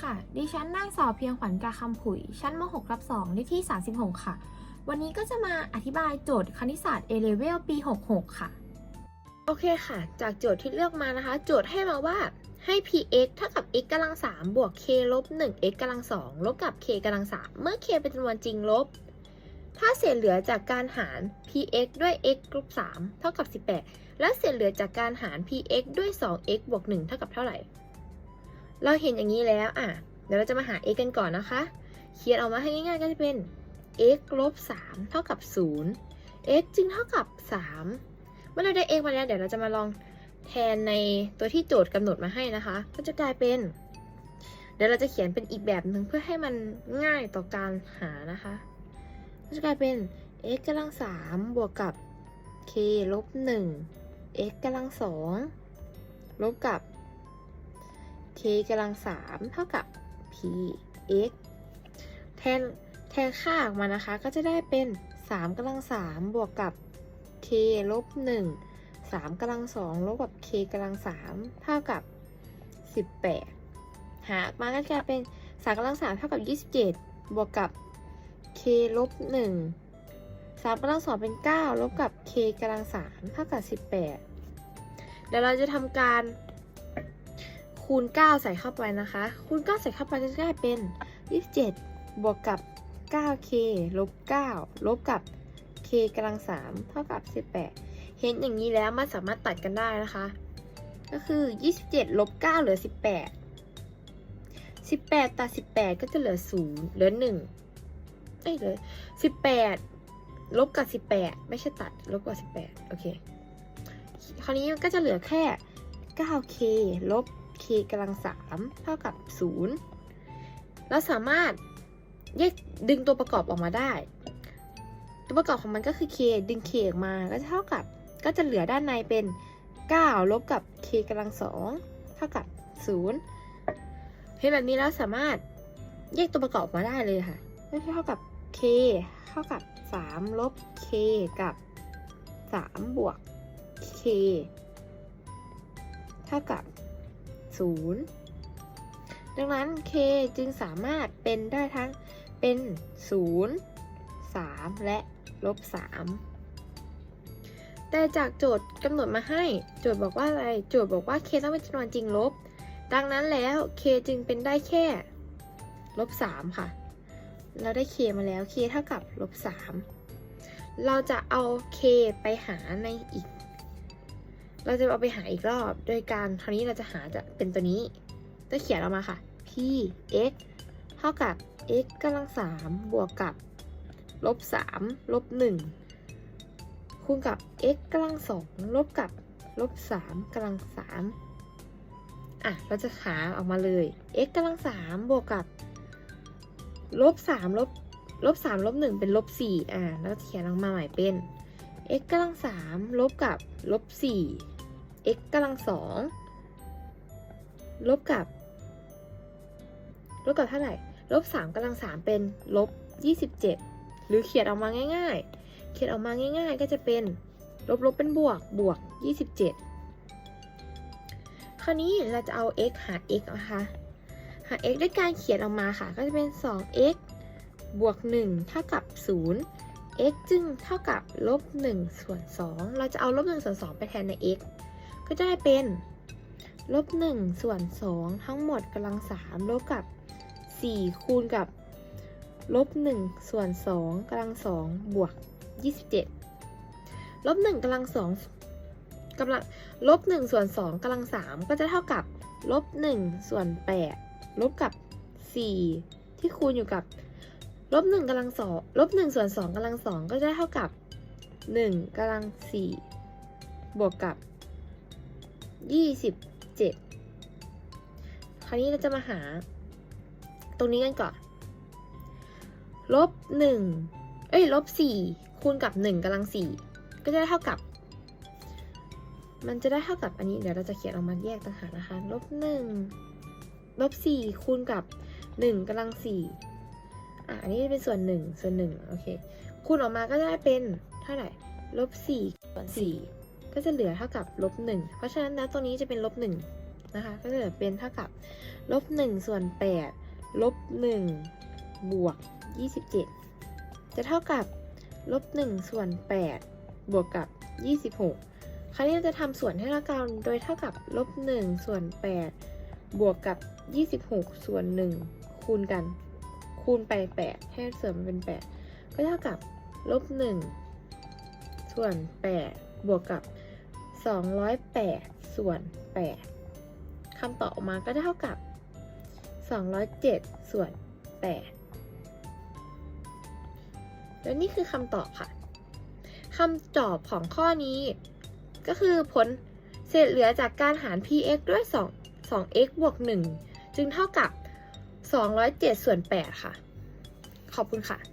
ค่ะ ดิฉันนางสาวเพียงขวัญกาคำผุย ชั้นม .6 รับ2เลขที่ 36 ค่ะ วันนี้ก็จะมาอธิบายโจทย์คณิตศาสตร์ A Level ปี 66 ค่ะ โอเคค่ะ จากโจทย์ที่เลือกมานะคะ โจทย์ให้มาว่าให้ px เท่ากับ x กำลัง3บวก k ลบ1 x กำลัง2ลบกับ k กำลัง3เมื่อ k เป็นจำนวนจริงลบ ถ้าเศษเหลือจากการหาร px ด้วย x ลบ3เท่ากับ 18 และเศษเหลือจากการหาร px ด้วย 2x บวก1เท่ากับเท่าไหร่ เราเห็นอย่างนี้แล้วอะเดี๋ยวเราจะมาหา x กันก่อนนะคะ เขียนออกมาให้ง่ายๆก็จะเป็น x ลบ3เท่ากับ 0 x จึงเท่ากับ 3 เมื่อเราได้ x มาแล้วเดี๋ยวเราจะมาลองแทนในตัวที่โจทย์กำหนดมาให้นะคะ ก็จะกลายเป็น เดี๋ยวเราจะเขียนเป็นอีกแบบหนึ่งเพื่อให้มันง่ายต่อการหานะคะ ก็จะกลายเป็น x กำลัง3บวกกับ k ลบ1 x กำลัง2ลบกับ k กำลัง3เท่ากับ p x แทนแทนค่าออกมานะคะก็จะได้เป็น3กำลัง3บวกกับ k ลบ1 3กำลัง2ลบกับ k กำลัง3เท่ากับ 18 หาออกมาก็กลายเป็น3กำลัง3เท่ากับ 27 บวกกับ k ลบ1 3กำลัง2เป็น 9 ลบกับ k กำลัง3เท่ากับ 18 เดี๋ยวเราจะทำการ คูณ 9 ใส่เข้าไปนะคะ คูณ 9 ใส่เข้าไปก็จะได้เป็น 27 บวกกับ 9k ลบ 9 ลบกับ k กำลัง 3 เท่ากับ 18 เห็นอย่างนี้แล้วมันสามารถตัดกันได้นะคะ ก็คือ 27 ลบ 9 เหลือ 18 18 ตัด 18 ก็จะเหลือ 0 เหลือ 1 เอ้ยเหลือ 18 ลบกับ 18 ไม่ใช่ตัด ลบกับ 18 โอเค คราวนี้ก็จะเหลือแค่ 9k ลบ k กำลัง3เท่ากับ0เราสามารถแยกดึงตัวประกอบออกมาได้ ตัวประกอบของมันก็คือ k ดึง k ออกมาก็จะเท่ากับก็จะเหลือด้านในเป็น 9 ลบกับ k กำลัง2เท่ากับ0เห็นแบบนี้แล้วสามารถแยกตัวประกอบออกมาได้เลยค่ะก็เท่ากับ k เท่ากับ 3 ลบ k กับ 3 บวก k เท่ากับ 0 ดังนั้น k จึงสามารถเป็นได้ทั้งเป็น 0 3 และลบ 3 แต่จากโจทย์กำหนดมาให้ โจทย์บอกว่าอะไร โจทย์บอกว่า k ต้องเป็นจำนวนจริงลบ ดังนั้นแล้ว k จึงเป็นได้แค่ลบ 3 ค่ะ เราได้ k มาแล้ว k เท่ากับลบ 3 เราจะเอา k ไปหาในอีก เราจะเอาไปหาอีกรอบ โดยการคราวนี้เราจะหาจะเป็นตัวนี้จะเขียนออกมาค่ะ p x เท่ากับ x กำลัง3บวกกับลบ3ลบ1คูณกับ x กำลัง2ลบกับลบ3กำลัง3อะ เราจะหาออกมาเลย x กำลัง3บวกกับลบ3ลบลบ3ลบ1เป็นลบ4อะแล้วเขียนออกมาใหม่เป็น x กำลัง3ลบกับลบ4 x กำลัง2ลบกับ ลบกับเท่าไหร่ ลบ3กำลัง3เป็นลบ27หรือเขียนออกมาง่ายๆ เขียนออกมาง่าย ๆ ก็จะเป็น ลบลบเป็นบวกบวก27คราวนี้เราจะเอา x หา x นะคะ หา x ด้วยการเขียนออกมาค่ะ ก็จะเป็น 2x บวก 1 เท่ากับ 0 x จึงเท่ากับลบ1ส่วน2เราจะเอาลบ1ส่วน2ไปแทนใน x ก็จะได้เป็นลบ1ส่วน 2 ทั้งหมดกำลัง3ลบกับ 4 คูณกับลบ1ส่วน2กำลัง2บวก 27ลบ1กำลัง2กำลังลบ1ส่วน2กำลัง3ก็จะเท่ากับลบ1ส่วน8ลบกับ 4 ที่คูณอยู่กับลบ1กำลัง2ลบ1ส่วน2กำลัง2ก็จะเท่ากับ 1กำลัง4บวกกับ 27คราวนี้เราจะมาหา ตรงนี้กันก่อน ลบหนึ่งเอ้ย ลบสี่คูณกับหนึ่งกำลังสี่ก็จะได้เท่ากับ มันจะได้เท่ากับอันนี้ เดี๋ยวเราจะเขียนออกมาแยกต่างหากนะคะ ลบหนึ่งลบสี่คูณกับหนึ่งกำลังสี่อะ อันนี้เป็นส่วนหนึ่งส่วนหนึ่งโอเค คูณออกมาก็จะได้เป็นเท่าไหร่ ลบสี่ส่วนสี่ ก็จะเหลือเท่ากับลบหนึ่งเพราะฉะนั้นแล้วตรงนี้จะเป็นลบหนึ่งนะคะก็จะเหลือเป็นเท่ากับลบ1ส่วน8ลบ1บวก27จะเท่ากับลบ1ส่วน8บวกกับ26คราวนี้เราจะทำส่วนให้ละกันโดยเท่ากับลบ1ส่วน8บวกกับ26ส่วน1คูณกัน คูณไป8ให้ส่วนมันเป็น8ก็เท่ากับลบ1ส่วน8บวกกับ 208 ส่วน 8 คำตอบออกมาก็จะเท่ากับ 207 ส่วน 8 และนี่คือคำตอบค่ะ คำตอบของข้อนี้ ก็คือผลเศษเหลือจากการหาร px ด้วย 2 2x บวก 1 จึงเท่ากับ 207 ส่วน 8 ค่ะ ขอบคุณค่ะ